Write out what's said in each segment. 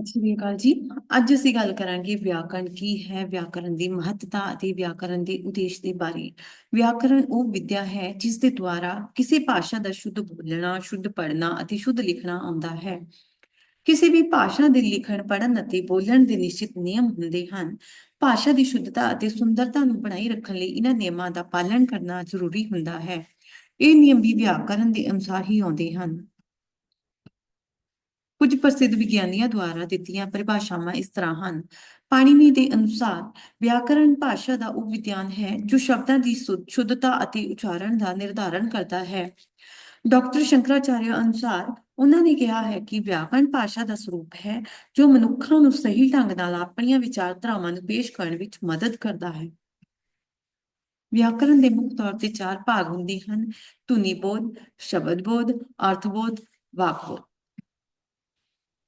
ਸਤਿ ਸ਼੍ਰੀ ਅਕਾਲ ਜੀ। ਅੱਜ ਅਸੀਂ ਗੱਲ ਕਰਾਂਗੇ ਵਿਆਕਰਣ ਕੀ ਹੈ ਵਿਆਕਰਣ ਦੀ ਮਹੱਤਤਾ ਅਤੇ ਵਿਆਕਰਣ ਦੇ ਉਦੇਸ਼ ਦੇ ਬਾਰੇ। ਵਿਆਕਰਣ ਉਹ ਵਿਦਿਆ ਹੈ ਜਿਸ ਦੇ ਦੁਆਰਾ ਕਿਸੇ ਭਾਸ਼ਾ ਦਾ ਸ਼ੁੱਧ ਬੋਲਣਾ, ਸ਼ੁੱਧ ਪੜ੍ਹਨਾ ਅਤੇ ਸ਼ੁੱਧ ਲਿਖਣਾ ਆਉਂਦਾ ਹੈ। ਕਿਸੇ ਵੀ ਭਾਸ਼ਾ ਦੇ ਲਿਖਣ, ਪੜ੍ਹਨ ਅਤੇ ਬੋਲਣ ਦੇ ਨਿਸ਼ਚਿਤ ਨਿਯਮ ਹੁੰਦੇ ਹਨ। ਭਾਸ਼ਾ ਦੀ ਸ਼ੁੱਧਤਾ ਅਤੇ ਸੁੰਦਰਤਾ ਨੂੰ ਬਣਾਈ ਰੱਖਣ ਲਈ ਇਹਨਾਂ ਨਿਯਮਾਂ ਦਾ ਪਾਲਣ ਕਰਨਾ ਜ਼ਰੂਰੀ ਹੁੰਦਾ ਹੈ। ਇਹ ਨਿਯਮ ਵੀ ਵਿਆਕਰਣ ਦੇ ਅਨੁਸਾਰ ਹੀ ਆਉਂਦੇ ਹਨ। ਕੁਝ ਪ੍ਰਸਿੱਧ ਵਿਗਿਆਨੀਆਂ ਦੁਆਰਾ ਦਿੱਤੀਆਂ ਪਰਿਭਾਸ਼ਾਵਾਂ ਇਸ ਤਰ੍ਹਾਂ ਹਨ। ਪਾਣਿਨੀ ਦੇ ਅਨੁਸਾਰ ਵਿਆਕਰਣ ਭਾਸ਼ਾ ਦਾ ਉਹ ਵਿਗਿਆਨ ਹੈ ਜੋ ਸ਼ਬਦਾਂ ਦੀ ਸੁ- ਸ਼ੁੱਧਤਾ ਅਤੇ ਉਚਾਰਨ ਦਾ ਨਿਰਧਾਰਨ ਕਰਦਾ ਹੈ। ਡਾਕਟਰ ਸ਼ੰਕਰਾਚਾਰਿਆ ਅਨੁਸਾਰ ਉਹਨਾਂ ਨੇ ਕਿਹਾ ਹੈ ਕਿ ਵਿਆਕਰਣ ਭਾਸ਼ਾ ਦਾ ਸਰੂਪ ਹੈ ਜੋ ਮਨੁੱਖਾਂ ਨੂੰ ਸਹੀ ਢੰਗ ਨਾਲ ਆਪਣੀਆਂ ਵਿਚਾਰਧਾਰਾਵਾਂ ਨੂੰ ਪੇਸ਼ ਕਰਨ ਵਿੱਚ ਮਦਦ ਕਰਦਾ ਹੈ। ਵਿਆਕਰਣ ਦੇ ਮੁੱਖ ਤੌਰ ਤੇ ਚਾਰ ਭਾਗ ਹੁੰਦੇ ਹਨ। ਧੁਨੀ ਬੋਧ, ਸ਼ਬਦ ਬੋਧ, ਅਰਥ ਬੋਧ, ਵਾਕ ਬੋਧ।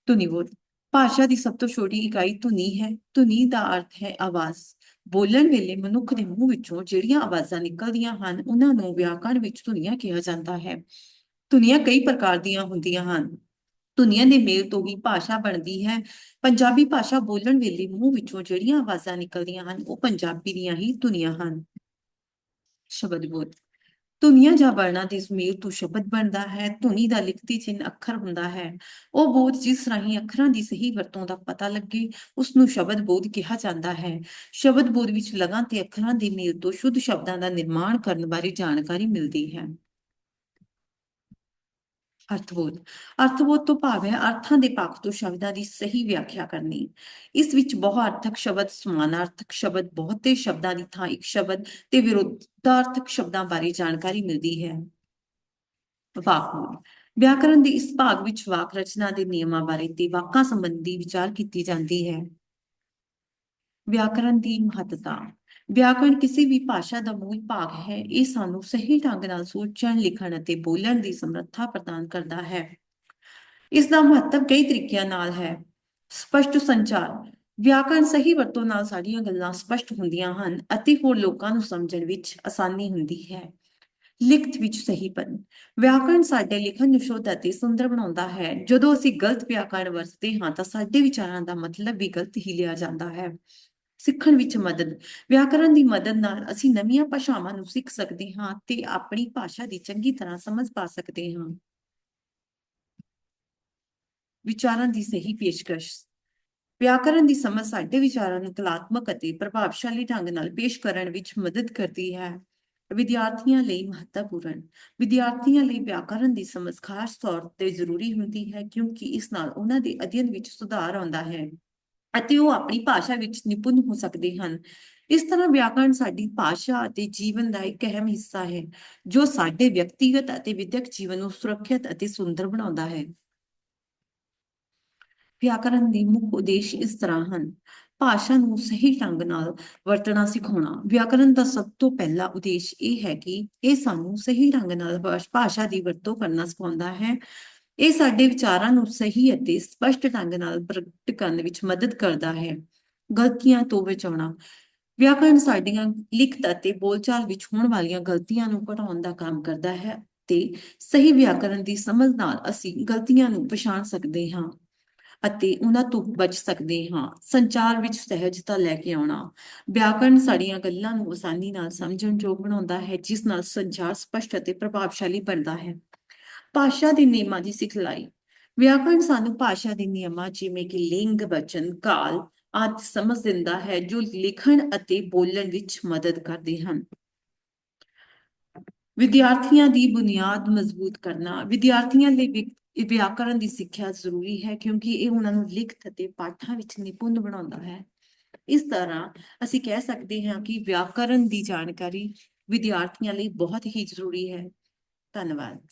ਧੁਨੀ ਬੋਧ ਭਾਸ਼ਾ ਦੀ ਸਭ ਤੋਂ ਛੋਟੀ ਇਕਾਈ ਧੁਨੀ ਹੈ। ਧੁਨੀ ਦਾ ਅਰਥ ਹੈ ਆਵਾਜ਼। ਬੋਲਣ ਵੇਲੇ ਮਨੁੱਖ ਦੇ ਮੂੰਹ ਵਿੱਚੋਂ ਜਿਹੜੀਆਂ ਆਵਾਜ਼ਾਂ ਨਿਕਲਦੀਆਂ ਹਨ, ਉਹਨਾਂ ਨੂੰ ਵਿਆਕਰਣ ਵਿੱਚ ਧੁਨੀਆਂ ਕਿਹਾ ਜਾਂਦਾ ਹੈ। ਧੁਨੀਆਂ ਕਈ ਪ੍ਰਕਾਰ ਦੀਆਂ ਹੁੰਦੀਆਂ ਹਨ। ਧੁਨੀਆਂ ਦੇ ਮੇਲ ਤੋਂ ਹੀ ਭਾਸ਼ਾ ਬਣਦੀ ਹੈ। ਪੰਜਾਬੀ ਭਾਸ਼ਾ ਬੋਲਣ ਵੇਲੇ ਮੂੰਹ ਵਿੱਚੋਂ ਜਿਹੜੀਆਂ ਆਵਾਜ਼ਾਂ ਨਿਕਲਦੀਆਂ ਹਨ, ਉਹ ਪੰਜਾਬੀ ਦੀਆਂ ਹੀ ਧੁਨੀਆਂ ਹਨ। ਸ਼ਬਦ ਬੋਧ ਧੁਨੀਆਂ ਜਾਂ ਵਰਣਾਂ ਦੇ ਸੁਮੇਲ ਤੋਂ ਸ਼ਬਦ ਬਣਦਾ ਹੈ, ਧੁਨੀ ਦਾ ਲਿਖਤੀ ਚਿੰਨ੍ਹ ਅੱਖਰ ਹੁੰਦਾ ਹੈ। ਉਹ ਬੋਧ ਜਿਸ ਰਾਹੀਂ ਅੱਖਰਾਂ ਦੀ ਸਹੀ ਵਰਤੋਂ ਦਾ ਪਤਾ ਲੱਗੇ ਉਸ ਨੂੰ ਸ਼ਬਦ ਬੋਧ ਕਿਹਾ ਜਾਂਦਾ ਹੈ। ਸ਼ਬਦ ਬੋਧ ਵਿੱਚ ਲਗਾਂ ਤੇ ਅੱਖਰਾਂ ਦੇ ਮੇਲ ਤੋਂ ਸ਼ੁੱਧ ਸ਼ਬਦਾਂ ਦਾ ਨਿਰਮਾਣ ਕਰਨ ਬਾਰੇ ਜਾਣਕਾਰੀ ਮਿਲਦੀ ਹੈ। ਅਰਥਬੋਧ। ਅਰਥਬੋਧ ਤੋਂ ਭਾਵ ਹੈ ਅਰਥਾਂ ਦੇ ਪੱਖ ਤੋਂ ਸ਼ਬਦਾਂ ਦੀ ਸਹੀ ਵਿਆਖਿਆ ਕਰਨੀ, ਇਸ ਵਿੱਚ ਬਹੁਅਰਥਕ ਸ਼ਬਦ, ਸਮਾਨਾਰਥਕ ਸ਼ਬਦ, ਬਹੁਤੇ ਸ਼ਬਦਾਂ ਦੀ ਥਾਂ ਇੱਕ ਸ਼ਬਦ ਤੇ ਵਿਰੋਧਾਰਥਕ ਸ਼ਬਦਾਂ ਬਾਰੇ ਜਾਣਕਾਰੀ ਮਿਲਦੀ ਹੈ। ਵਾਕਮੂਲ ਵਿਆਕਰਣ ਦੇ ਇਸ ਭਾਗ ਵਿੱਚ ਵਾਕ ਰਚਨਾ ਦੇ ਨਿਯਮਾਂ ਬਾਰੇ ਤੇ ਵਾਕਾਂ ਸੰਬੰਧੀ ਵਿਚਾਰ ਕੀਤੀ ਜਾਂਦੀ ਹੈ। ਵਿਆਕਰਣ ਦੀ ਮਹੱਤਤਾ। ਵਿਆਕਰਣ ਕਿਸੇ ਵੀ ਭਾਸ਼ਾ ਦਾ ਮੂਲ ਭਾਗ ਹੈ, ਇਹ ਸਾਨੂੰ ਸਹੀ ਢੰਗ ਨਾਲ ਸੋਚਣ, ਲਿਖਣ ਅਤੇ ਬੋਲਣ ਦੀ ਸਮਰੱਥਾ ਪ੍ਰਦਾਨ ਕਰਦਾ ਹੈ। ਇਸ ਦਾ ਮਹੱਤਵ ਕਈ ਤਰੀਕਿਆਂ ਨਾਲ ਹੈ। ਸਪਸ਼ਟ ਸੰਚਾਰ। ਵਿਆਕਰਣ ਸਹੀ ਵਰਤੋਂ ਨਾਲ ਸਾਡੀਆਂ ਗੱਲਾਂ ਸਪਸ਼ਟ ਹੁੰਦੀਆਂ ਹਨ ਅਤੇ ਹੋਰ ਲੋਕਾਂ ਨੂੰ ਸਮਝਣ ਵਿੱਚ ਆਸਾਨੀ ਹੁੰਦੀ ਹੈ। ਲਿਖਤ ਵਿੱਚ ਸਹੀਪਨ। ਵਿਆਕਰਣ ਸਾਡੇ ਲਿਖਣ ਨੂੰ ਸ਼ੁੱਧ ਅਤੇ ਸੁੰਦਰ ਬਣਾਉਂਦਾ ਹੈ। ਜਦੋਂ ਅਸੀਂ ਗਲਤ ਵਿਆਕਰਣ ਵਰਤਦੇ ਹਾਂ ਤਾਂ ਸਾਡੇ ਵਿਚਾਰਾਂ ਦਾ ਮਤਲਬ ਵੀ ਗਲਤ ਹੀ ਲਿਆ ਜਾਂਦਾ ਹੈ। ਸਿੱਖਣ ਵਿੱਚ ਮਦਦ ਵਿਆਕਰਣ ਦੀ ਮਦਦ ਨਾਲ ਅਸੀਂ ਨਵੀਆਂ ਭਾਸ਼ਾਵਾਂ ਨੂੰ ਸਿੱਖ ਸਕਦੇ ਹਾਂ ਤੇ ਆਪਣੀ ਭਾਸ਼ਾ ਦੀ ਚੰਗੀ ਤਰ੍ਹਾਂ ਸਮਝ ਪਾ ਸਕਦੇ ਹਾਂ। ਵਿਚਾਰਾਂ ਦੀ ਸਹੀ ਪੇਸ਼ਕਸ਼ ਵਿਆਕਰਣ ਦੀ ਸਮਝ ਸਾਡੇ ਵਿਚਾਰਾਂ ਨੂੰ ਕਲਾਤਮਕ ਅਤੇ ਪ੍ਰਭਾਵਸ਼ਾਲੀ ਢੰਗ ਨਾਲ ਪੇਸ਼ ਕਰਨ ਵਿੱਚ ਮਦਦ ਕਰਦੀ ਹੈ। ਵਿਦਿਆਰਥੀਆਂ ਲਈ ਮਹੱਤਵਪੂਰਨ, ਵਿਦਿਆਰਥੀਆਂ ਲਈ ਵਿਆਕਰਣ ਦੀ ਸਮਝ ਖਾਸ ਤੌਰ ਤੇ ਜ਼ਰੂਰੀ ਹੁੰਦੀ ਹੈ ਕਿਉਂਕਿ ਇਸ ਨਾਲ ਉਹਨਾਂ ਦੇ ਅਧਿਐਨ ਵਿੱਚ ਸੁਧਾਰ ਆਉਂਦਾ ਹੈ। ਅਤੇ ਉਹ ਆਪਣੀ ਭਾਸ਼ਾ ਵਿੱਚ ਨਿਪੁੰਨ ਹੋ ਸਕਦੇ ਹਨ। ਇਸ ਤਰ੍ਹਾਂ ਵਿਆਕਰਣ ਸਾਡੀ ਭਾਸ਼ਾ ਅਤੇ ਜੀਵਨ ਦਾ ਇੱਕ ਅਹਿਮ ਹਿੱਸਾ ਹੈ, ਜੋ ਸਾਡੇ ਵਿਅਕਤੀਗਤ ਅਤੇ ਵਿਦਿਅਕ ਜੀਵਨ ਨੂੰ ਸੁਰੱਖਿਅਤ ਅਤੇ ਸੁੰਦਰ ਬਣਾਉਂਦਾ ਹੈ। ਵਿਆਕਰਣ ਦੇ ਮੁੱਖ ਉਦੇਸ਼ ਇਸ ਤਰ੍ਹਾਂ ਹਨ। ਭਾਸ਼ਾ ਨੂੰ ਸਹੀ ਢੰਗ ਨਾਲ ਵਰਤਣਾ ਸਿਖਾਉਣਾ। ਵਿਆਕਰਣ ਦਾ ਸਭ ਤੋਂ ਪਹਿਲਾ ਉਦੇਸ਼ ਇਹ ਹੈ ਕਿ ਇਹ ਸਾਨੂੰ ਸਹੀ ਢੰਗ ਨਾਲ ਭਾਸ਼ਾ ਦੀ ਵਰਤੋਂ ਕਰਨਾ ਸਿਖਾਉਂਦਾ ਹੈ ਇਹ ਸਾਡੇ ਵਿਚਾਰਾਂ ਨੂੰ ਸਹੀ ਅਤੇ ਸਪਸ਼ਟ ਢੰਗ ਨਾਲ ਪ੍ਰਗਟ ਕਰਨ ਵਿੱਚ ਮਦਦ ਕਰਦਾ ਹੈ। ਗਲਤੀਆਂ ਤੋਂ ਬਚਾਉਣਾ। ਵਿਆਕਰਣ ਸਾਡੀਆਂ ਲਿਖਤ ਅਤੇ ਬੋਲਚਾਲ ਵਿੱਚ ਹੋਣ ਵਾਲੀਆਂ ਗਲਤੀਆਂ ਨੂੰ ਘਟਾਉਣ ਦਾ ਕੰਮ ਕਰਦਾ ਹੈ ਤੇ ਸਹੀ ਵਿਆਕਰਣ ਦੀ ਸਮਝ ਨਾਲ ਅਸੀਂ ਗਲਤੀਆਂ ਨੂੰ ਪਛਾਣ ਸਕਦੇ ਹਾਂ ਅਤੇ ਉਹਨਾਂ ਤੋਂ ਬਚ ਸਕਦੇ ਹਾਂ। ਸੰਚਾਰ ਵਿੱਚ ਸਹਿਜਤਾ ਲੈ ਕੇ ਆਉਣਾ। ਵਿਆਕਰਣ ਸਾਡੀਆਂ ਗੱਲਾਂ ਨੂੰ ਆਸਾਨੀ ਨਾਲ ਸਮਝਣ ਯੋਗ ਬਣਾਉਂਦਾ ਹੈ, ਜਿਸ ਨਾਲ ਸੰਚਾਰ ਸਪਸ਼ਟ ਅਤੇ ਪ੍ਰਭਾਵਸ਼ਾਲੀ ਬਣਦਾ ਹੈ। ਭਾਸ਼ਾ ਦੇ ਨਿਯਮਾਂ ਦੀ ਸਿਖਲਾਈ। ਵਿਆਕਰਣ ਸਾਨੂੰ ਭਾਸ਼ਾ ਦੇ ਨਿਯਮਾਂ ਜਿਵੇਂ ਕਿ ਲਿੰਗ, ਵਚਨ, ਕਾਲ ਆਦਿ ਸਮਝ ਦਿੰਦਾ ਹੈ, ਜੋ ਲਿਖਣ ਅਤੇ ਬੋਲਣ ਵਿੱਚ ਮਦਦ ਕਰਦੇ ਹਨ। ਵਿਦਿਆਰਥੀਆਂ ਦੀ ਬੁਨਿਆਦ ਮਜ਼ਬੂਤ ਕਰਨਾ। ਵਿਦਿਆਰਥੀਆਂ ਲਈ ਵਿ- ਵਿਆਕਰਣ ਦੀ ਸਿੱਖਿਆ ਜ਼ਰੂਰੀ ਹੈ ਕਿਉਂਕਿ ਇਹ ਉਹਨਾਂ ਨੂੰ ਲਿਖਤ ਅਤੇ ਪਾਠਾਂ ਵਿੱਚ ਨਿਪੁੰਨ ਬਣਾਉਂਦਾ ਹੈ। ਇਸ ਤਰ੍ਹਾਂ ਅਸੀਂ ਕਹਿ ਸਕਦੇ ਹਾਂ ਕਿ ਵਿਆਕਰਣ ਦੀ ਜਾਣਕਾਰੀ ਵਿਦਿਆਰਥੀਆਂ ਲਈ ਬਹੁਤ ਹੀ ਜ਼ਰੂਰੀ ਹੈ। ਧੰਨਵਾਦ।